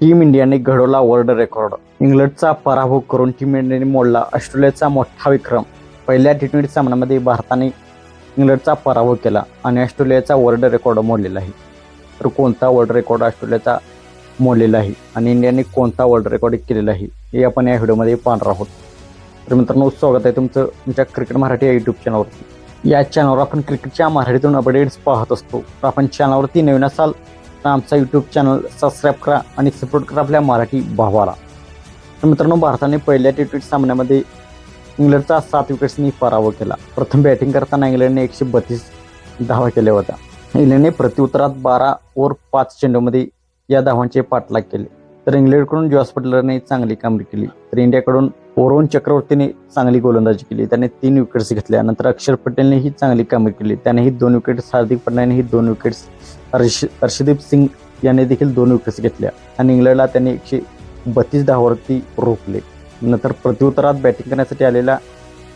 Team इंडियाने घडवला world record इंग्लंडचा पराभव करून टीम इंडियाने मोडला ऑस्ट्रेलियाचा मोठा विक्रम. पहिल्या टी ट्वेंटी सामन्यामध्ये भारताने इंग्लंडचा पराभव केला आणि ऑस्ट्रेलियाचा वर्ल्ड रेकॉर्ड मोडलेला आहे. तर कोणता वर्ल्ड रेकॉर्ड ऑस्ट्रेलियाचा मोडलेला आहे आणि इंडियाने कोणता वर्ल्ड रेकॉर्ड केलेला आहे हे आपण या व्हिडिओमध्ये पाहणार आहोत. तर मित्रांनो स्वागत आहे तुमचं तुमच्या क्रिकेट मराठी या यूट्यूब चॅनलवरती या चॅनलवर आपण क्रिकेटच्या मराठीतून अपडेट्स पाहत असतो. तर आपण चॅनलवरती नवीन असाल आमचा यूट्यूब चॅनल सबस्क्राईब करा आणि सपोर्ट करा आपल्या मराठी भावाला. तर मित्रांनो भारताने पहिल्या टी ट्वेंटी सामन्यामध्ये इंग्लंडचा सात विकेट्सनी पराभव केला. प्रथम बॅटिंग करताना इंग्लंडने एकशे बत्तीस धावा केल्या होत्या. इंग्लंडने प्रत्युत्तरात बारा ओव्हर पाच चेंडूमध्ये या धावांचे पाठलाग केले. तर इंग्लंडकडून जॉस बटलरने चांगली कामगिरी केली. तर इंडियाकडून ओरोन चक्रवर्तीने चांगली गोलंदाजी केली. त्याने तीन विकेट्स घेतल्या. नंतर अक्षर पटेलनेही चांगली कामगिरी केली. त्यानेही दोन विकेट्स हार्दिक पांड्यानेही दोन विकेट्स हर्ष हर्षदीप सिंग याने देखील दोन विकेट्स घेतल्या आणि इंग्लंडला त्यांनी एकशे बत्तीस धावावरती रोखले. नंतर प्रत्युत्तरात बॅटिंग करण्यासाठी आलेला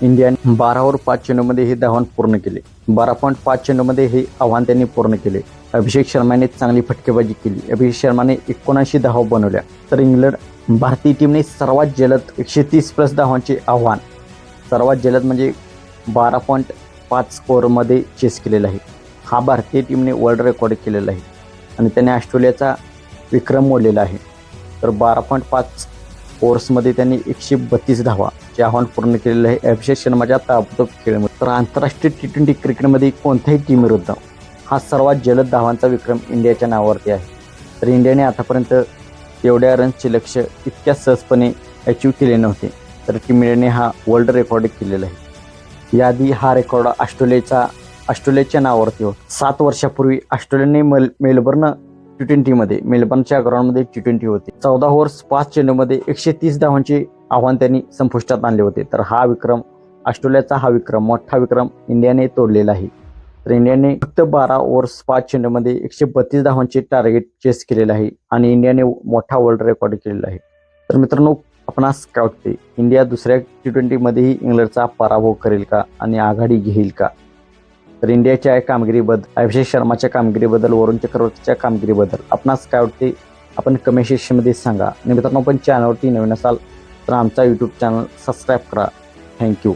इंडियाने बारा ओव्हर पाच चेंडूमध्ये हे धावण पूर्ण केले. बारा पॉईंट पाच चेंडूमध्ये हे आव्हान त्यांनी पूर्ण केले. अभिषेक शर्माने चांगली फटकेबाजी केली. अभिषेक शर्माने एकोणऐंशी धावा बनवल्या. तर इंग्लंड भारतीय टीमने सर्वात जलद एकशे तीस प्लस धावांचे आव्हान सर्वात जलद म्हणजे बारा पॉईंट पाच स्कोअरमध्ये चेस केलेला आहे. हा भारतीय टीमने वर्ल्ड रेकॉर्ड केलेला आहे आणि त्याने ऑस्ट्रेलियाचा विक्रम मोडलेला आहे. तर बारा पॉईंट पाच ओव्हर्समध्ये त्यांनी एकशे बत्तीस धावा. चे आव्हान पूर्ण केलेलं आहे. अभिषेक शर्माच्या ताबडतोब खेळमध्ये तर आंतरराष्ट्रीय टी ट्वेंटी क्रिकेटमध्ये कोणत्याही टीम विरुद्ध हा सर्वात जलद धावांचा विक्रम इंडियाच्या नावावरती आहे. तर इंडियाने आतापर्यंत एवढ्या रन्सचे लक्ष इतक्या सहजपणे अचीव केले नव्हते. तर टीम इंडियाने हा वर्ल्ड रेकॉर्ड केलेला आहे. याआधी हा रेकॉर्ड ऑस्ट्रेलियाचा ऑस्ट्रेलियाच्या नावावरती होता. सात वर्षापूर्वी ऑस्ट्रेलियाने मेल मेलबर्न टी ट्वेंटीमध्ये मेलबर्नच्या ग्राउंडमध्ये टी ट्वेंटी होती. चौदा ओव्हर्स पाच चेंडूमध्ये एकशे तीस धावांची आव्हान त्यांनी संपुष्टात आणले होते. तर हा विक्रम ऑस्ट्रेलियाचा हा विक्रम मोठा विक्रम इंडियाने तोडलेला आहे. तर इंडियाने फक्त बारा ओव्हर्स पाच चेंडूमध्ये एकशे बत्तीस धावांचे टार्गेट चेस केलेलं आहे आणि इंडियाने मोठा वर्ल्ड रेकॉर्ड केलेला आहे. तर मित्रांनो आपणास काय वाटते इंडिया दुसऱ्या टी ट्वेंटीमध्येही इंग्लंडचा पराभव करेल का आणि आघाडी घेईल का? तर इंडियाच्या कामगिरीबद्दल अभिषेक शर्माच्या कामगिरीबद्दल वरुण चक्रवर्तीच्या कामगिरीबद्दल आपणास काय वाटते आपण कमेंट सेक्शनमध्ये सांगा. आणि मित्रांनो पण चॅनलवरती नवीन असाल तर आमचा यूट्यूब चॅनल सबस्क्राईब करा. Thank you